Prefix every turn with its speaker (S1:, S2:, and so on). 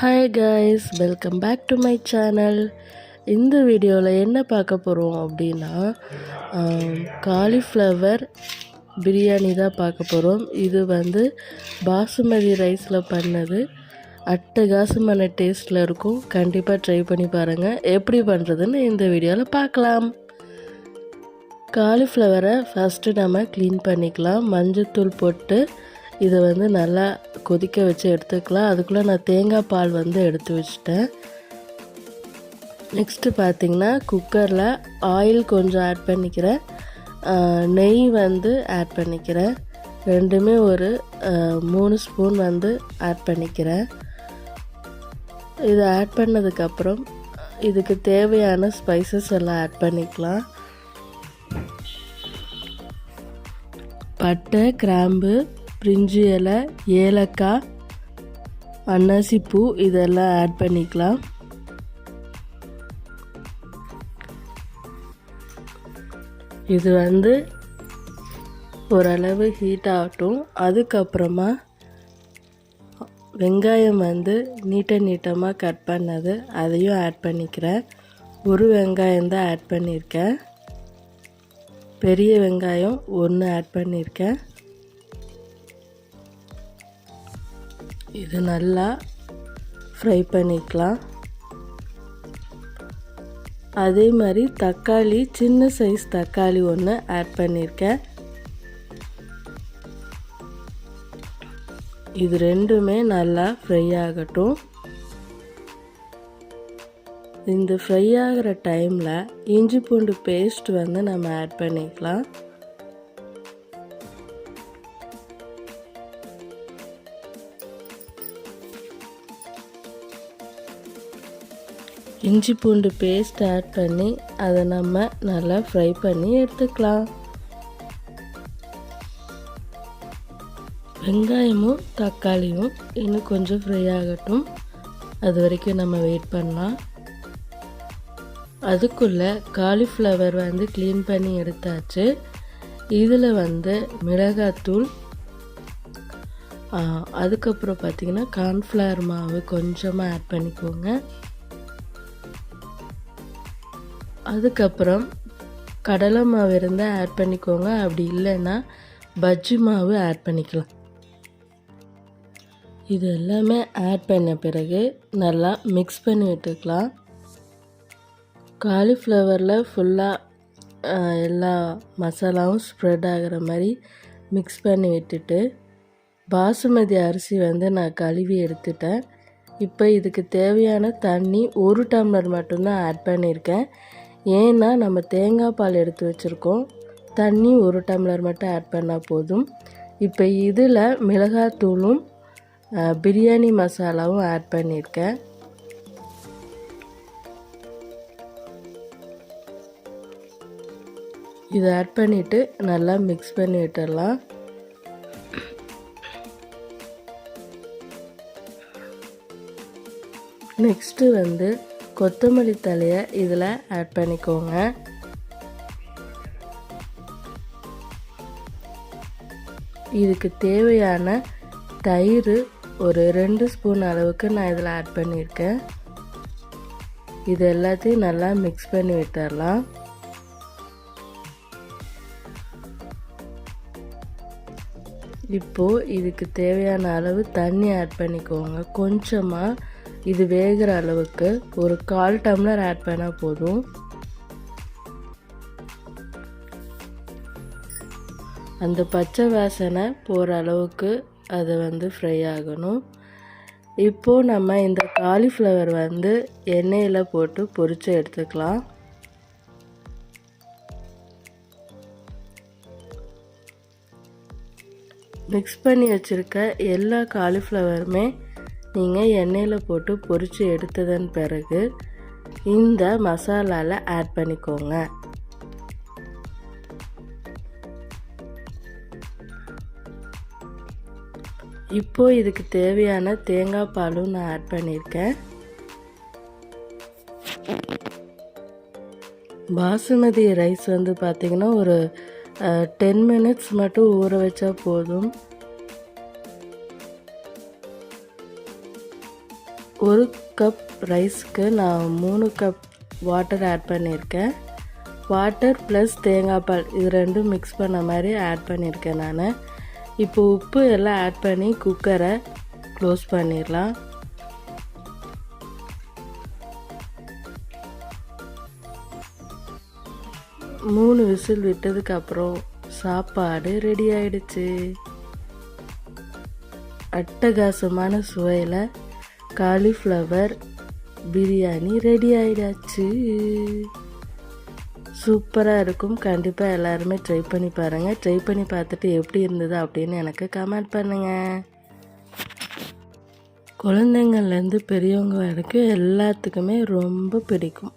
S1: Hi guys welcome back to my channel இந்த வீடியோவில் என்ன பார்க்க போகிறோம் அப்படின்னா காலிஃப்ளவர் பிரியாணி தான் பார்க்க போகிறோம் இது வந்து பாசுமதி ரைஸில் பண்ணது. அட்டகாசமான டேஸ்ட்டில் இருக்கும். கண்டிப்பாக ட்ரை பண்ணி பாருங்கள் எப்படி பண்ணுறதுன்னு இந்த வீடியோவில் பார்க்கலாம். காலிஃப்ளவரை ஃபஸ்ட்டு நம்ம க்ளீன் பண்ணிக்கலாம். மஞ்சத்தூள் போட்டு இதை வந்து நல்லா கொதிக்க வச்சு எடுத்துக்கலாம். அதுக்குள்ளே நான் தேங்காய் பால் வந்து எடுத்து வச்சுட்டேன். நெக்ஸ்ட்டு பார்த்தீங்கன்னா குக்கரில் ஆயில் கொஞ்சம் ஆட் பண்ணிக்கிறேன். நெய் வந்து ஆட் பண்ணிக்கிறேன். ரெண்டுமே ஒரு மூணு ஸ்பூன் வந்து ஆட் பண்ணிக்கிறேன். இதை ஆட் பண்ணதுக்கப்புறம் இதுக்கு தேவையான ஸ்பைசஸ் எல்லாம் ஆட் பண்ணிக்கலாம். பட்டை கிராம்பு பிரிஞ்சு இலை ஏலக்காய் அன்னாசிப்பூ இதெல்லாம் ஆட் பண்ணிக்கலாம். இது வந்து ஓரளவு ஹீட் ஆகட்டும். அதுக்கப்புறமா வெங்காயம் வந்து நீட்ட நீட்டமாக கட் பண்ணது அதையும் ஆட் பண்ணிக்கிறேன். ஒரு வெங்காயம் தான் ஆட் பண்ணியிருக்கேன். பெரிய வெங்காயம் ஒன்று ஆட் பண்ணியிருக்கேன். இது நல்லா ஃப்ரை பண்ணிக்கலாம். அதே மாதிரி தக்காளி சின்ன சைஸ் தக்காளி ஒன்று ஆட் பண்ணியிருக்கேன் இது ரெண்டுமே நல்லா ஃப்ரை ஆகட்டும். இந்த ஃப்ரை ஆகிற டைமில் இஞ்சி பூண்டு பேஸ்ட் வந்து நம்ம ஆட் பண்ணிக்கலாம். இஞ்சி பூண்டு பேஸ்ட் ஆட் பண்ணி அதை நம்ம நல்லா ஃப்ரை பண்ணி எடுத்துக்கலாம். வெங்காயமும் தக்காளியும் இன்னும் கொஞ்சம் ஃப்ரை ஆகட்டும். அது வரைக்கும் நம்ம வெயிட் பண்ணலாம். அதுக்குள்ளே காலிஃப்ளவர் வந்து க்ளீன் பண்ணி எடுத்தாச்சு. இதில் வந்து மிளகாத்தூள் அதுக்கப்புறம் பார்த்திங்கன்னா கார்ன்ஃப்ளவர் மாவு கொஞ்சமாக ஆட் பண்ணிக்கோங்க. அதுக்கப்புறம் கடலை மாவு இருந்தால் ஆட் பண்ணிக்கோங்க. அப்படி இல்லைன்னா பஜ்ஜி மாவு ஆட் பண்ணிக்கலாம். இது எல்லாமே ஆட் பண்ண பிறகு நல்லா மிக்ஸ் பண்ணி விட்டுக்கலாம். காலிஃப்ளவரில் ஃபுல்லாக எல்லா மசாலாவும் ஸ்ப்ரெட் ஆகிற மாதிரி மிக்ஸ் பண்ணி விட்டுட்டு பாசுமதி அரிசி வந்து நான் கழுவி எடுத்துட்டேன். இப்போ இதுக்கு தேவையான தண்ணி ஒரு டம்ளர் மட்டும்தான் ஆட் பண்ணியிருக்கேன் ஏன்னா நம்ம தேங்காய் பால் எடுத்து வச்சுருக்கோம். தண்ணி ஒரு டம்ளர் மட்டும் ஆட் பண்ணால் போதும். இப்போ இதில் மிளகாத்தூளும் பிரியாணி மசாலாவும் ஆட் பண்ணியிருக்கேன். இதை ஆட் பண்ணிவிட்டு நல்லா மிக்ஸ் பண்ணி விட்டுடலாம். நெக்ஸ்ட்டு வந்து கொத்தமல்லி தலையை இதில் ஆட் பண்ணிக்கோங்க. இதுக்கு தேவையான தயிர் ஒரு ரெண்டு ஸ்பூன் அளவுக்கு நான் இதில் ஆட் பண்ணியிருக்கேன். இது எல்லாத்தையும் நல்லா மிக்ஸ் பண்ணி விட்டுறலாம். இப்போது இதுக்கு தேவையான அளவு தண்ணி ஆட் பண்ணிக்கோங்க. கொஞ்சமாக இது வேகிற அளவுக்கு ஒரு கால் டம்ளர் ஆட் பண்ணால் போதும். அந்த பச்சை வாசனை போகிற அளவுக்கு அது வந்து ஃப்ரை ஆகணும். இப்போது நம்ம இந்த காலிஃப்ளவர் வந்து எண்ணெயில் போட்டு பொரித்து எடுத்துக்கலாம். மிக்ஸ் பண்ணி வச்சுருக்க எல்லா காலிஃப்ளவருமே நீங்கள் எண்ணெயில் போட்டு பொரித்து எடுத்ததன் பிறகு இந்த மசாலாவில் ஆட் பண்ணிக்கோங்க. இப்போ இதுக்கு தேவையான தேங்காய் பாலும் நான் ஆட் பண்ணியிருக்கேன் பாசுமதி ரைஸ் வந்து பார்த்திங்கன்னா ஒரு டென் மினிட்ஸ் மட்டும் ஊற வச்சா போதும். ஒரு கப் ரைஸ்க்கு நான் மூணு கப் வாட்டர் ஆட் பண்ணியிருக்கேன். வாட்டர் ப்ளஸ் தேங்காய் பால் இது ரெண்டும் மிக்ஸ் பண்ண மாதிரி ஆட் பண்ணியிருக்கேன் நான். இப்போ உப்பு எல்லாம் ஆட் பண்ணி குக்கரை க்ளோஸ் பண்ணிடலாம். மூணு விசில் விட்டதுக்கப்புறம் சாப்பாடு ரெடி ஆயிடுச்சு. அட்டகாசமான சுவையில் காலிஃப்ளவர் பிரியாணி ரெடி ஆயிடாச்சு. சூப்பராக இருக்கும். கண்டிப்பாக எல்லாருமே ட்ரை பண்ணி பாருங்கள் ட்ரை பண்ணி பார்த்துட்டு எப்படி இருந்தது அப்படின்னு எனக்கு கமெண்ட் பண்ணுங்கள் குழந்தைங்கள்லேருந்து பெரியவங்க வரைக்கும் எல்லாத்துக்குமே ரொம்ப பிடிக்கும்.